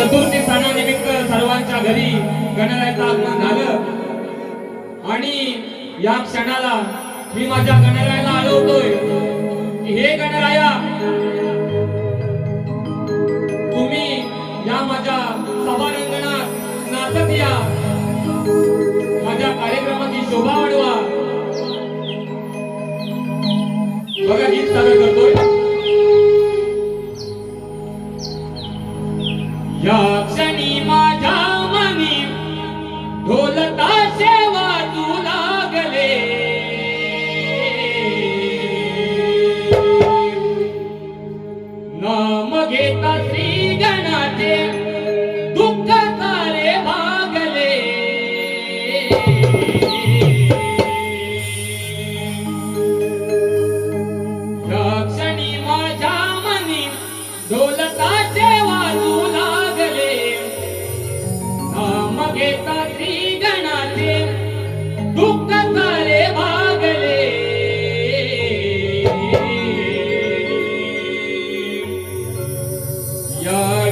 चतुर्थी सणानिमित्त सर्वांच्या घरी गणरायाचं आगमन झालं. आणि या क्षणाला मी माझ्या गणरायाला आलो होतोय हे गणराया तुम्ही या माझ्या सभारंगणात नाचत या. माझ्या कार्यक्रमाची शोभा वाढवा. बघा ही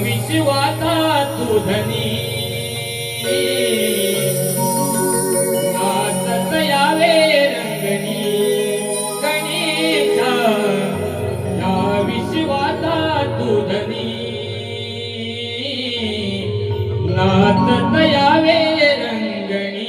विश्वाता तुधनी नाचत यावे रंगनी. गणेशा या विश्वाता तुधनी नाचत यावे रंगणी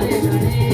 Thank you.